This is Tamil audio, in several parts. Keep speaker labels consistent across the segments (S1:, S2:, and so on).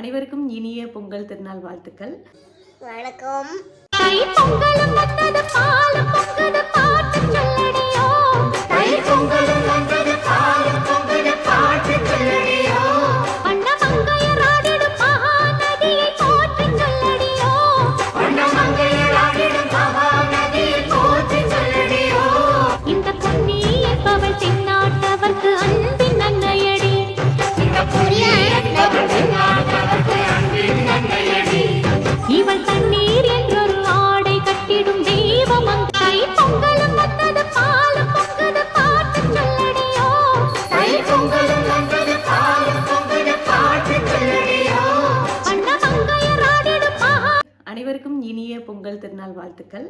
S1: அனைவருக்கும் இனிய பொங்கல் திருநாள் வாழ்த்துக்கள்.
S2: வணக்கம்.
S3: தை பொங்கலும் வந்தது பாலும் பொங்குது பாட்டு சொல்லடியோ தை பொங்கலும்
S1: வாழ்த்துக்கள்.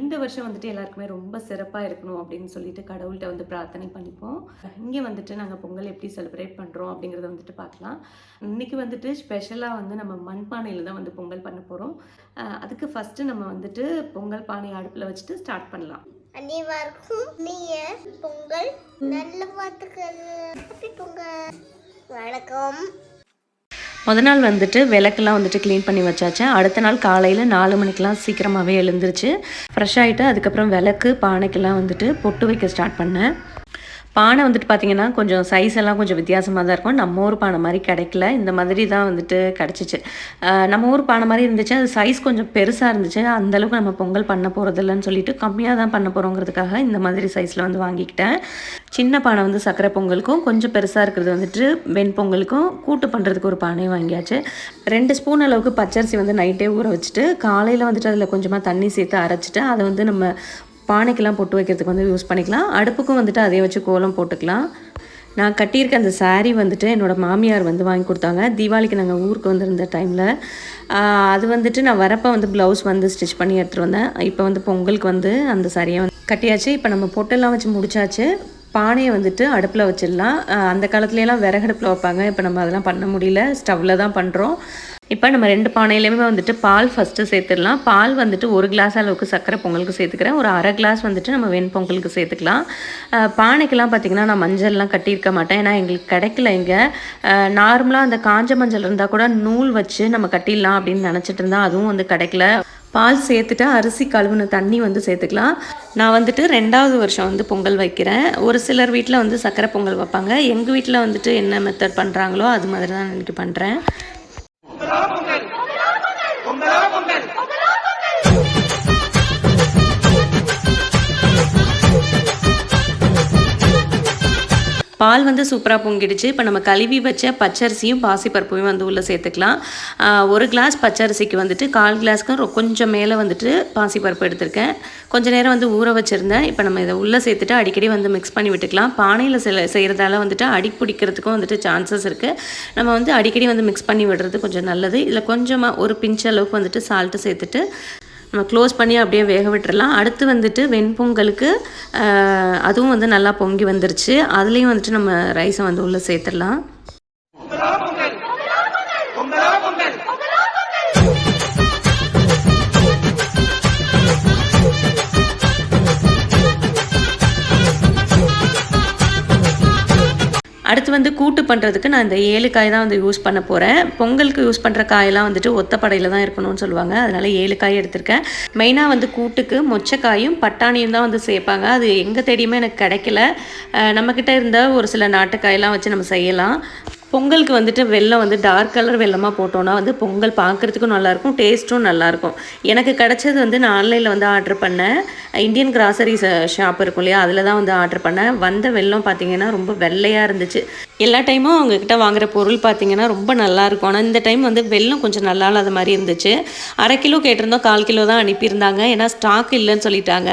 S1: இந்த வருஷம் வந்துட்டு எல்லாருக்குமே ரொம்ப சிறப்பாக இருக்கணும் அப்படின்னு சொல்லிட்டு கடவுள்கிட்ட வந்து பிரார்த்தனை பண்ணிப்போம். இங்கே வந்துட்டு நாங்கள் பொங்கல் எப்படி செலிப்ரேட் பண்ணுறோம் அப்படிங்கிறத வந்துட்டு பார்க்கலாம். இன்னைக்கு வந்துட்டு ஸ்பெஷலாக வந்து நம்ம மண்பானையில் தான் வந்து பொங்கல் பண்ண போகிறோம் அதுக்கு ஃபஸ்ட்டு நம்ம வந்துட்டு பொங்கல் பானை அடுப்பில் வச்சுட்டு ஸ்டார்ட் பண்ணலாம்.
S2: அனைவருக்கும் நீய பொங்கல். நல்ல வாழ்த்துக்கள். பொங்கல். வணக்கம்.
S1: முத நாள் வந்துட்டு விளக்கெல்லாம் வந்துட்டு க்ளீன் பண்ணி வச்சாச்சு. அடுத்த நாள் காலையில் நாலு மணிக்கெலாம் சீக்கிரமாகவே எழுந்துருச்சு. ஃப்ரெஷ் ஆகிட்டு அதுக்கப்புறம் விளக்கு பானைக்கெல்லாம் வந்துட்டு பொட்டு வைக்க ஸ்டார்ட் பண்ணேன். பானை வந்துட்டு பார்த்தீங்கன்னா கொஞ்சம் சைஸ் எல்லாம் கொஞ்சம் வித்தியாசமாக தான் இருக்கும். நம்ம ஊர் பானை மாதிரி கிடைக்கல. இந்த மாதிரி தான் வந்துட்டு கிடச்சிச்சு. நம்ம ஊர் பானை மாதிரி இருந்துச்சு. அது சைஸ் கொஞ்சம் பெருசாக இருந்துச்சு. அந்த அளவுக்கு நம்ம பொங்கல் பண்ண போகிறதில்லன்னு சொல்லிட்டு கம்மியாக தான் பண்ண போகிறோங்கிறதுக்காக இந்த மாதிரி சைஸில் வந்து வாங்கிக்கிட்டேன். சின்ன பானை வந்து சர்க்கரை பொங்கலுக்கும் கொஞ்சம் பெருசாக இருக்கிறது வந்துட்டு வெண்பொங்கலுக்கும் கூட்டு பண்ணுறதுக்கு ஒரு பானையும் வாங்கியாச்சு. ரெண்டு ஸ்பூன் அளவுக்கு பச்சரிசி வந்து நைட்டே ஊற வச்சுட்டு காலையில் வந்துட்டு அதில் கொஞ்சமாக தண்ணி சேர்த்து அரைச்சிட்டு அதை வந்து நம்ம பானைக்கெல்லாம் பொட்டு வைக்கிறதுக்கு வந்து யூஸ் பண்ணிக்கலாம். அடுப்புக்கும் வந்துட்டு அதே வச்சு கோலம் போட்டுக்கலாம். நான் கட்டியிருக்க அந்த சாரீ வந்துட்டு என்னோடய மாமியார் வந்து வாங்கி கொடுத்தாங்க. தீபாவளிக்கு நாங்கள் ஊருக்கு வந்திருந்த டைமில் அது வந்துட்டு நான் வரப்போ வந்து ப்ளவுஸ் வந்து ஸ்டிச் பண்ணி எடுத்துகிட்டு வந்தேன். இப்போ வந்து பொங்கலுக்கு வந்து அந்த சாரியை வந்து கட்டியாச்சு. இப்போ நம்ம பொட்டெல்லாம் வச்சு முடிச்சாச்சு. பானையை வந்துட்டு அடுப்பில் வச்சிடலாம். அந்த காலத்துலலாம் விறகடுப்பில் வைப்பாங்க. இப்போ நம்ம அதெல்லாம் பண்ண முடியல. ஸ்டவ்வில் தான் பண்ணுறோம் இப்போ நம்ம ரெண்டு பானையிலையுமே வந்துட்டு பால் ஃபஸ்ட்டு சேர்த்துடலாம். பால் வந்துட்டு ஒரு கிளாஸ் அளவுக்கு சர்க்கரை பொங்கலுக்கு சேர்த்துக்கிறேன். ஒரு அரை கிளாஸ் வந்துட்டு நம்ம வெண்பொங்கலுக்கு சேர்த்துக்கலாம். பானைக்கெல்லாம் பார்த்திங்கன்னா நான் மஞ்சள்லாம் கட்டியிருக்க மாட்டேன். ஏன்னா எங்களுக்கு கிடைக்கல இங்கே. நார்மலாக அந்த காஞ்ச மஞ்சள் இருந்தால் கூட நூல் வச்சு நம்ம கட்டிடலாம் அப்படின்னு நினச்சிட்டு இருந்தால் அதுவும் வந்து கிடைக்கல. பால் சேர்த்துட்டு அரிசி கழுவுன தண்ணி வந்து சேர்த்துக்கலாம். நான் வந்துட்டு ரெண்டாவது வருஷம் வந்து பொங்கல் வைக்கிறேன். ஒரு சிலர் வீட்டில் வந்து சர்க்கரை பொங்கல் வைப்பாங்க. எங்கள் வீட்டில் வந்துட்டு என்ன மெத்தட் பண்ணுறாங்களோ அது மாதிரி தான் எனக்கு பண்ணுறேன் Beratungen பால் வந்து சூப்பராக பொங்கிடுச்சு. இப்போ நம்ம கழுவி வச்ச பச்சரிசியும் பாசிப்பருப்பையும் வந்து உள்ளே சேர்த்துக்கலாம். ஒரு கிளாஸ் பச்சரிசிக்கு வந்துட்டு கால் கிளாஸ்க்கு கொஞ்சம் மேலே வந்துட்டு பாசிப்பருப்பு எடுத்திருக்கேன். கொஞ்சம் நேரம் வந்து ஊற வச்சுருந்தேன். இப்போ நம்ம இதை உள்ளே சேர்த்துட்டு அடிக்கடி வந்து மிக்ஸ் பண்ணி விட்டுக்கலாம். பானையில் சில செய்கிறதால வந்துட்டு அடி பிடிக்கிறதுக்கும் வந்துட்டு சான்சஸ் இருக்குது நம்ம வந்து அடிக்கடி வந்து மிக்ஸ் பண்ணி விடுறது கொஞ்சம் நல்லது. இதில் கொஞ்சமாக ஒரு பிஞ்ச் அளவுக்கு வந்துட்டு சால்ட்டு சேர்த்துட்டு நம்ம க்ளோஸ் பண்ணி அப்படியே வேக விட்டுறலாம். அடுத்து வந்துட்டு வெண்பொங்கலுக்கு அதுவும் வந்து நல்லா பொங்கி வந்துருச்சு. அதுலேயும் வந்துட்டு நம்ம ரைஸை வந்து உள்ளே சேர்த்துடலாம். அடுத்து வந்து கூட்டு பண்ணுறதுக்கு நான் இந்த ஏழு காய் தான் வந்து யூஸ் பண்ண போகிறேன் பொங்கலுக்கு யூஸ் பண்ணுற காயெல்லாம் வந்துட்டு ஒத்தப்படையில் தான் இருக்கணும்னு சொல்லுவாங்க. அதனால் ஏழு காய் எடுத்திருக்கேன். மெயினாக வந்து கூட்டுக்கு மொச்சக்காயும் பட்டாணியும் தான் வந்து சேர்ப்பாங்க அது எங்கே தேடியுமே எனக்கு கிடைக்கல. நம்மக்கிட்ட இருந்த ஒரு சில நாட்டுக்காயெல்லாம் வச்சு நம்ம செய்யலாம். பொங்கலுக்கு வந்துட்டு வெள்ளம் வந்து டார்க் கலர் வெல்லமாக போட்டோன்னா வந்து பொங்கல் பார்க்குறதுக்கும் நல்லாயிருக்கும் டேஸ்ட்டும் நல்லாயிருக்கும். எனக்கு கிடைச்சது வந்து நான் ஆன்லைனில் வந்து ஆர்டர் பண்ணேன் இந்தியன் கிராசரி ஷாப் இருக்கும் இல்லையா? அதில் தான் வந்து ஆர்டர் பண்ணேன் வந்த வெல்லம் பார்த்தீங்கன்னா ரொம்ப வெள்ளையாக இருந்துச்சு. எல்லா டைமும் அவங்கக்கிட்ட வாங்குற பொருள் பார்த்திங்கன்னா ரொம்ப நல்லாயிருக்கும். ஆனால் இந்த டைம் வந்து வெல்லம் கொஞ்சம் நல்லா இல்லாத மாதிரி இருந்துச்சு. அரை கிலோ கேட்டிருந்தோம் கால் கிலோ தான் அனுப்பியிருந்தாங்க. ஏன்னா ஸ்டாக் இல்லைன்னு சொல்லிட்டாங்க.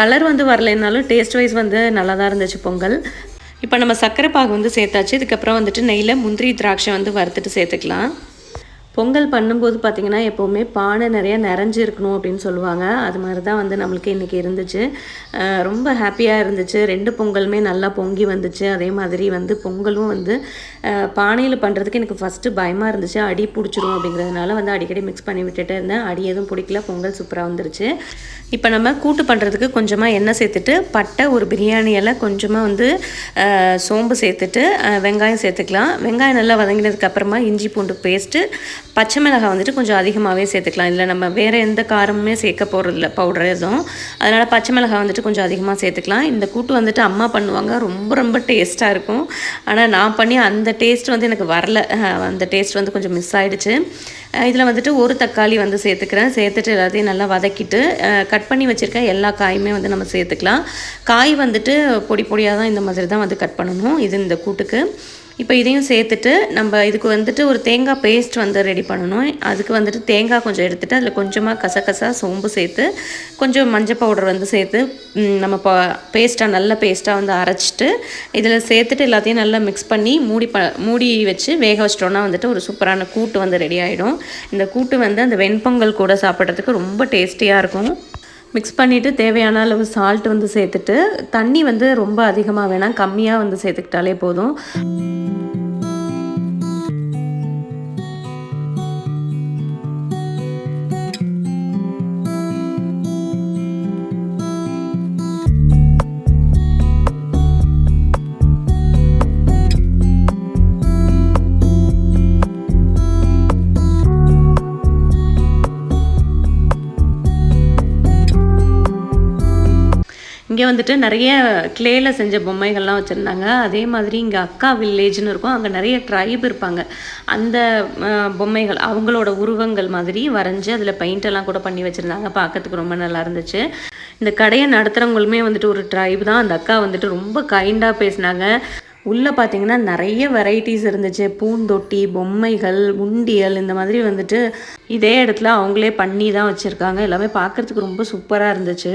S1: கலர் வந்து வரலைன்னாலும் டேஸ்ட் வைஸ் வந்து நல்லா தான் இருந்துச்சு பொங்கல். இப்போ நம்ம சர்க்கரை பாகு வந்து சேர்த்தாச்சு. இதுக்கப்புறம் வந்துட்டு நெய்யில் முந்திரி திராட்சை வந்து வறுத்துட்டு சேர்த்துக்கலாம். பொங்கல் பண்ணும்போது பார்த்திங்கன்னா எப்போவுமே பானை நிறையா நிறைஞ்சு இருக்கணும் அப்படின்னு சொல்லுவாங்க. அது மாதிரி தான் வந்து நம்மளுக்கு இன்றைக்கி இருந்துச்சு. ரொம்ப ஹாப்பியாக இருந்துச்சு. ரெண்டு பொங்கலுமே நல்லா பொங்கி வந்துச்சு. அதே மாதிரி வந்து பொங்கலும் வந்து பானையில் பண்ணுறதுக்கு எனக்கு ஃபஸ்ட்டு பயமாக இருந்துச்சு. அடி பிடிச்சிரும் அப்படிங்கிறதுனால வந்து அடிக்கடி மிக்ஸ் பண்ணி விட்டுட்டே இருந்தேன். அடி எதுவும் பிடிக்கல. பொங்கல் சூப்பராக வந்துருச்சு. இப்போ நம்ம கூட்டு பண்ணுறதுக்கு கொஞ்சமாக எண்ணெய் சேர்த்துட்டு பட்டை ஒரு பிரியாணி கொஞ்சமாக வந்து சோம்பு சேர்த்துட்டு வெங்காயம் சேர்த்துக்கலாம். வெங்காயம் நல்லா வதங்கினதுக்கப்புறமா இஞ்சி பூண்டு பேஸ்ட்டு பச்சை மிளகாய் வந்துட்டு கொஞ்சம் அதிகமாகவே சேர்த்துக்கலாம். இதில் நம்ம வேறு எந்த காரமுமே சேர்க்க போகிறதில்ல பவுடர் எதுவும். அதனால் பச்சை மிளகாய் வந்துட்டு கொஞ்சம் அதிகமாக சேர்த்துக்கலாம். இந்த கூட்டு வந்துட்டு அம்மா பண்ணுவாங்க. ரொம்ப ரொம்ப டேஸ்ட்டாக இருக்கும். ஆனால் நான் பண்ணி அந்த டேஸ்ட் வந்து எனக்கு வரல. அந்த டேஸ்ட் வந்து கொஞ்சம் மிஸ் ஆகிடுச்சு இதில் வந்துட்டு ஒரு தக்காளி வந்து சேர்த்துக்கிறேன். சேர்த்துட்டு எல்லாத்தையும் நல்லா வதக்கிட்டு கட் பண்ணி வச்சுருக்க எல்லா காயுமே வந்து நம்ம சேர்த்துக்கலாம். காய் வந்துட்டு பொடி பொடியாக தான் இந்த மாதிரி தான் வந்து கட் பண்ணணும். இது இந்த கூட்டுக்கு. இப்போ இதையும் சேர்த்துட்டு நம்ம இதுக்கு வந்துட்டு ஒரு தேங்காய் பேஸ்ட் வந்து ரெடி பண்ணணும். அதுக்கு வந்துட்டு தேங்காய் கொஞ்சம் எடுத்துகிட்டு அதில் கொஞ்சமாக கசகசா சோம்பு சேர்த்து கொஞ்சம் மஞ்சள் பவுடர் வந்து சேர்த்து நம்ம ப பேஸ்ட்டாக நல்ல பேஸ்ட்டாக வந்து அரைச்சிட்டு இதில் சேர்த்துட்டு எல்லாத்தையும் நல்லா மிக்ஸ் பண்ணி மூடி ப மூடி வச்சு வேக வச்சிட்டோன்னா வந்துட்டு ஒரு சூப்பரான கூட்டு வந்து ரெடி ஆகிடும் இந்த கூட்டு வந்து அந்த வெண்பொங்கல் கூட சாப்பிட்றதுக்கு ரொம்ப டேஸ்டியாக இருக்கும். மிக்ஸ் பண்ணிவிட்டு தேவையான அளவு சால்ட் வந்து சேர்த்துட்டு தண்ணி வந்து ரொம்ப அதிகமாக வேணாம். கம்மியாக வந்து சேர்த்துக்கிட்டாலே போதும். வந்துட்டு நிறைய கிளேல செஞ்ச பொம்மைகள்லாம் வச்சுருந்தாங்க. அதே மாதிரி இங்கே அக்கா வில்லேஜ்னு இருக்கும். அங்கே நிறைய ட்ரைப் இருப்பாங்க. அந்த பொம்மைகள் அவங்களோட உருவங்கள் மாதிரி வரைஞ்சி அதில் பெயிண்டெல்லாம் கூட பண்ணி வச்சுருந்தாங்க. பார்க்கறதுக்கு ரொம்ப நல்லா இருந்துச்சு. இந்த கடையை நடத்துகிறவங்களுமே வந்துட்டு ஒரு ட்ரைப் தான். அந்த அக்கா வந்துட்டு ரொம்ப கைண்டாக பேசினாங்க. உள்ளே பார்த்தீங்கன்னா நிறைய வெரைட்டிஸ் இருந்துச்சு. பூந்தொட்டி பொம்மைகள் உண்டியல் இந்த மாதிரி வந்துட்டு இதே இடத்துல அவங்களே பண்ணி தான் வச்சுருக்காங்க. எல்லாமே பார்க்குறதுக்கு ரொம்ப சூப்பராக இருந்துச்சு.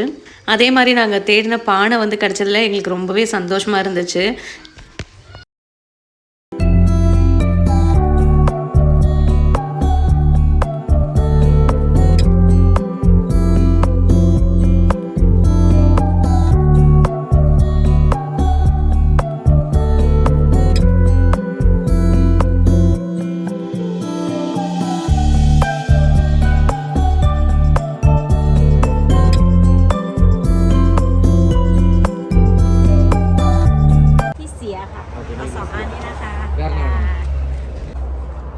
S1: அதே மாதிரி நாங்கள் தேடின பானை வந்து கிடச்சதில் எங்களுக்கு ரொம்பவே சந்தோஷமாக இருந்துச்சு.
S4: อเค
S5: เอาสองอันนี้นะคะ
S4: แยกหนึ่ง
S5: อ่า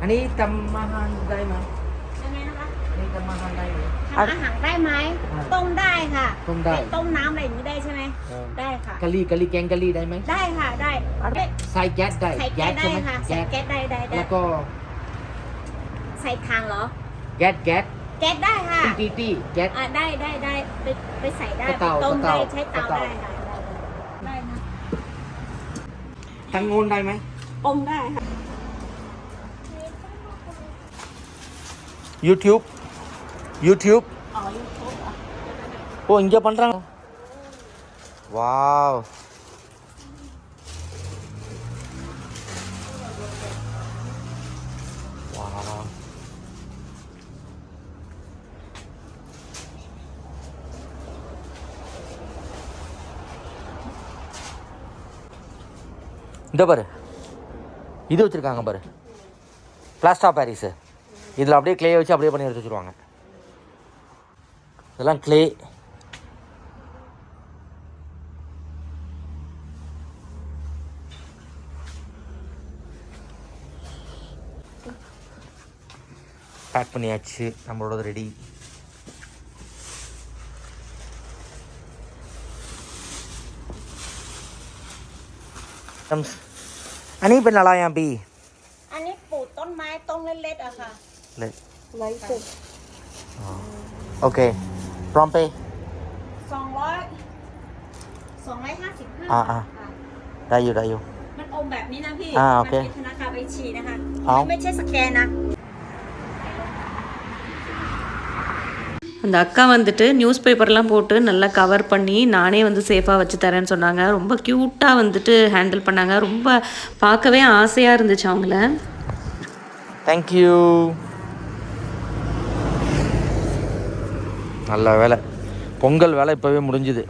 S4: อันนี้ทำอาหารได้ไหม
S5: ยังไงนะคะ
S4: อันนี้ทำอาหารได้ไหม
S5: ทำอาหารได้ไหม
S4: อ่า
S5: ต้มได้ค่ะ
S4: ต้มได้
S5: เป็นต้มน้ำอะไรอย่างนี้ได้ใช่ไหม
S4: เออ
S5: ได้ค่ะ
S4: กะหรี่กะหรี่แกงกะหรี่ได้ไหม
S5: ได้ค่ะ ได้ได้
S4: ใส่แก๊สได้
S5: ใส่แก๊สได้
S4: ใช่ไหม
S5: ค่ะ ใส่
S4: แก๊ส
S5: แก๊สได้ได้ได้
S4: แล้วก็
S5: ใส่ทางเหรอ
S4: แก๊สแก๊ส
S5: แก๊สได้ค่ะ
S4: ตีตีตีแก๊ส
S5: อ่าได้ได้ได้ไปไปใส่ได้
S4: กระเตา
S5: ไปต้ม
S4: กระ
S5: ได้
S4: เตา
S5: ใช้เตาก
S4: ระเตา
S5: ได้ค่ะได้ได้ได้นะ
S4: ทางโน้นได้ไหม
S5: อมได้ค่ะ
S4: YouTube YouTube
S5: อ๋อยูทูบ
S4: Oh, India Pandra. Wow. இந்த பாரு. இது வச்சுருக்காங்க பாரு. பிளாஸ்டா பாரிஸு இதில் அப்படியே க்ளே வச்சு அப்படியே பண்ணி எடுத்து வச்சுருவாங்க. இதெல்லாம் க்ளே பேக் பண்ணியாச்சு. நம்மளோட ரெடி อันนี้เป็นอะไรอะบี
S5: อันนี้ปลูกต้นไม้ต้นเล็กๆอะค่ะ
S4: เลย
S5: ไว้ปลูก
S4: โอเค พร้อมไปย์
S5: สองร้อยสองร้อยห้าสิบห้า
S4: อ่าอ่าได้อยู่ได้อยู่
S5: มันอมแบบนี้นะพี่
S4: อ่าโอเค
S5: มันเป็นธนาคารบัญชีนะคะ
S4: เอา
S5: ไม่ใช่สแกนนะ
S1: அந்த அக்கா வந்துட்டு நியூஸ் பேப்பர்லாம் போட்டு நல்லா கவர் பண்ணி நானே வந்து சேஃபாக வச்சு தரேன்னு சொன்னாங்க. ரொம்ப க்யூட்டாக வந்துட்டு ஹேண்டில் பண்ணாங்க. ரொம்ப பார்க்கவே ஆசையாக இருந்துச்சு அவங்கள.
S4: தேங்க்யூ நல்ல வேலை. பொங்கல் வேலை இப்போவே முடிஞ்சுது.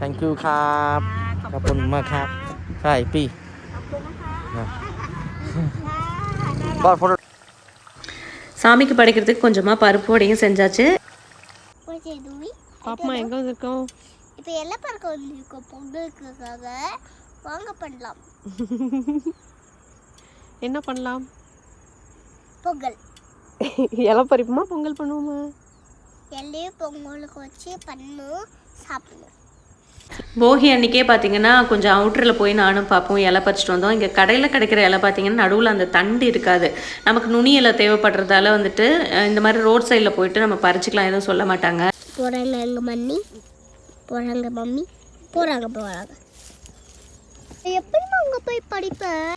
S4: தேங்க்யூ காப் கப்புமா காப் ஹாய் பி பா ஃபோட்டோ
S1: சாமிக்கு படைக்கிறதுக்கு கொஞ்சமாக பருப்பு வடையும் செஞ்சாச்சு.
S5: பாப்பமா எங்க வந்திருக்கோம்?
S2: இப்போ எல்லாம் பார்க்க வந்திருக்கோம் பொங்கலுக்காக வாங்க பண்ணலாம்.
S5: என்ன பண்ணலாம்?
S2: பொங்கல்.
S5: இலை பறிப்புமா பொங்கல் பண்ணுவோமா?
S2: எல்லையும் பொங்கலுக்கு வச்சு பண்ணும் சாப்பிடணும்.
S1: போகி அன்றைக்கே பார்த்தீங்கன்னா கொஞ்சம் அவுட்டரில் போய் நானும் பார்ப்போம் இலை பறிச்சிட்டு வந்தோம். இங்கே கடையில் கிடைக்கிற இலை பார்த்தீங்கன்னா நடுவில் அந்த தண்டு இருக்காது. நமக்கு நுனி இலை தேவைப்படுறதால வந்துட்டு இந்த மாதிரி ரோட் சைடில் போயிட்டு நம்ம பறிச்சிக்கலாம் எதுவும் சொல்ல மாட்டாங்க.
S2: போகிறாங்க எங்கள் மம்மி. போகிறாங்க மம்மி. போகிறாங்க போகிறாங்க எப்படிமா அங்கே போய் படிப்பேன்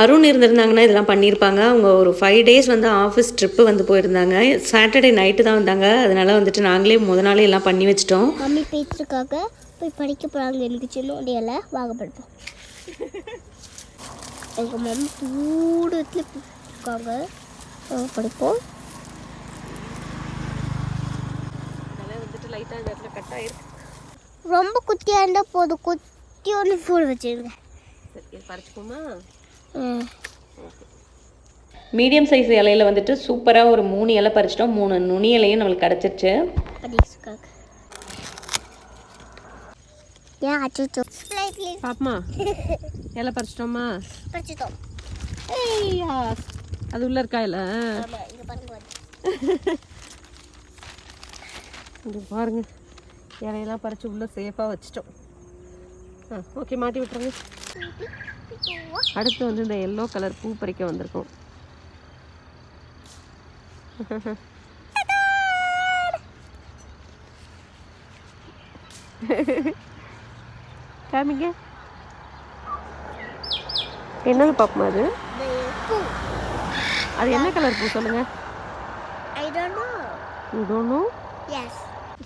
S1: அருண் இருந்திருந்தாங்கன்னா இதெல்லாம் பண்ணியிருப்பாங்க. அவங்க ஒரு ஃபைவ் டேஸ் வந்து ஆஃபீஸ் ட்ரிப்பு வந்து போயிருந்தாங்க. சாட்டர்டே நைட்டு தான் வந்தாங்க. அதனால வந்துட்டு நாங்களே முத நாளே எல்லாம் பண்ணி வச்சிட்டோம்.
S2: மம்மி பேச்சுக்காக போய் படிக்க போகிறாங்க எனக்கு சின்ன உடையில. வாங்க படிப்போம். எங்கள் மம்மி தூரத்தில் இருக்காங்க படிப்போம். ரொம்ப குட்டியாக இருந்தால் போதும். குட்டி ஒன்று ஃபோன் வச்சுருங்க.
S5: பறிச்சுப்போமா
S1: மீடியம் சைஸ் இலையில வந்துட்டு சூப்பராக ஒரு மூணு இலை பறிச்சிட்டோம். மூணு நுனி இலையும் நம்மளுக்கு கிடச்சிருச்சு.
S5: பாப்பமா இலை பறிச்சிட்டோமா?
S2: படிச்சிட்டோம்
S5: ஏய்யா அது உள்ள இருக்கா இல்லை
S2: இங்கே பாருங்க
S5: இலையெல்லாம் பறிச்சு உள்ள சேஃபாக வச்சிட்டோம். ஆ ஓகே மாட்டி விட்டுருங்க. அடுத்து வந்து இந்த எல்லோ கலர் பூ பறிக்க வந்திருக்கோம். காமிங்க. என்னது பாப்பமா அது? அது என்ன கலர் பூ சொல்லுங்க?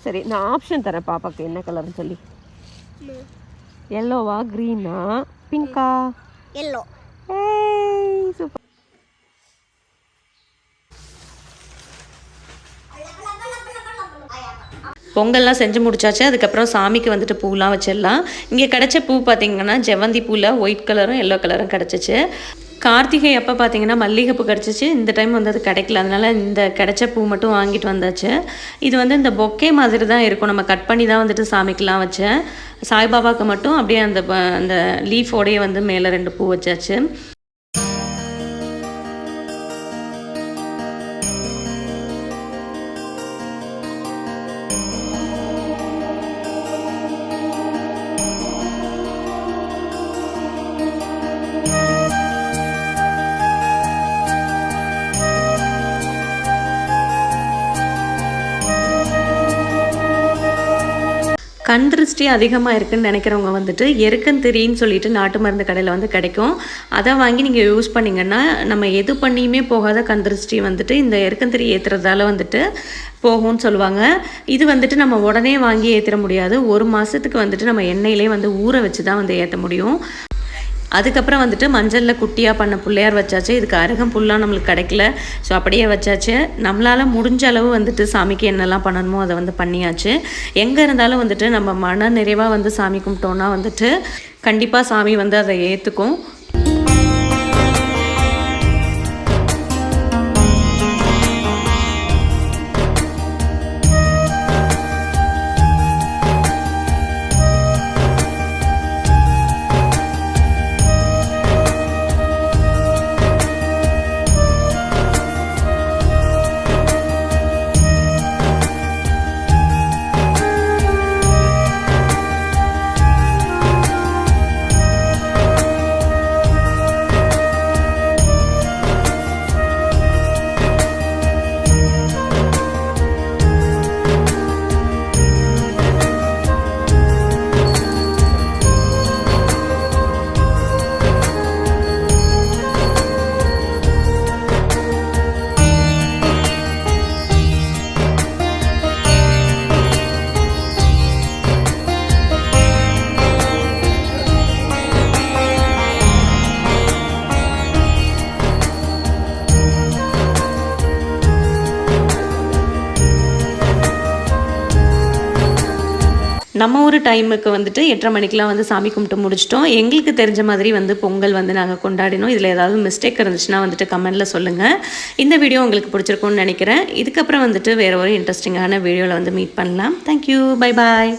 S5: சரி நான் ஆப்ஷன் தரேன் பாப்பாக்கு என்ன கலர்னு சொல்லி. எல்லோவா க்ரீனா பிங்கா
S2: எல்லோ
S5: ஏய் சூப்பர்
S1: பொங்கல்லாம் செஞ்சு முடிச்சாச்சு. அதுக்கப்புறம் சாமிக்கு வந்துட்டு பூலாம் வச்சிடலாம். இங்கே கிடைச்ச பூ பார்த்தீங்கன்னா ஜெவந்தி பூவில் ஒயிட் கலரும் எல்லோ கலரும் கிடச்சிச்சு. கார்த்திகை அப்போ பார்த்தீங்கன்னா மல்லிகைப்பூ கிடச்சிச்சு. இந்த டைம் வந்து அது கிடைக்கல. அதனால் இந்த கிடைச்ச பூ மட்டும் வாங்கிட்டு வந்தாச்சு. இது வந்து இந்த பொக்கே மாதிரி தான் இருக்கும். நம்ம கட் பண்ணி தான் வந்துட்டு சாமிக்கெலாம் வச்சேன். சாய்பாபாவுக்கு மட்டும் அப்படியே அந்த ப- அந்த லீஃபோடையே வந்து மேலே ரெண்டு பூ வச்சாச்சு. கண் திருஷ்டி அதிகமாக இருக்குதுன்னு நினைக்கிறவங்க வந்துட்டு எருக்கந்திரின்னு சொல்லிட்டு நாட்டு மருந்து கடையில் வந்து கிடைக்கும். அதை வாங்கி நீங்கள் யூஸ் பண்ணிங்கன்னா நம்ம எது பண்ணியுமே போகாத கண் திருஷ்டி வந்துட்டு இந்த எருக்கந்திரி ஏற்றுறதால வந்துட்டு போகும்னு சொல்லுவாங்க. இது வந்துட்டு நம்ம உடனே வாங்கி ஏற்றிட முடியாது. ஒரு மாதத்துக்கு வந்துட்டு நம்ம எண்ணெயிலே வந்து ஊற வச்சு தான் வந்து ஏற்ற முடியும். அதுக்கப்புறம் வந்துட்டு மஞ்சளில் குட்டியாக பண்ண பிள்ளையார் வச்சாச்சு. இதுக்கு அருகம் புல்லாம் நம்மளுக்கு கிடைக்கல. ஸோ அப்படியே வச்சாச்சு. நம்மளால் முடிஞ்ச அளவு வந்துட்டு சாமிக்கு என்னெல்லாம் பண்ணணுமோ அதை வந்து பண்ணியாச்சு. எங்கே இருந்தாலும் வந்துட்டு நம்ம மன நிறைவாக வந்து சாமி கும்பிட்டோன்னா வந்துட்டு கண்டிப்பாக சாமி வந்து அதை ஏற்றுக்கும் நம்ம ஊர் டைமுக்கு வந்துட்டு எட்டரை மணிக்கெலாம் வந்து சாமி கும்பிட்டு முடிச்சிட்டோம். எங்களுக்கு தெரிஞ்ச மாதிரி வந்து பொங்கல் வந்து நாங்கள் கொண்டாடினோம். இதில் ஏதாவது மிஸ்டேக் இருந்துச்சுன்னா வந்துட்டு கமெண்டில் சொல்லுங்கள் இந்த வீடியோ உங்களுக்கு பிடிச்சிருக்கும்னு நினைக்கிறேன். இதுக்கப்புறம் வந்துட்டு வேறு ஒரு இன்ட்ரெஸ்டிங்கான வீடியோவில் வந்து மீட் பண்ணலாம். Thank you bye bye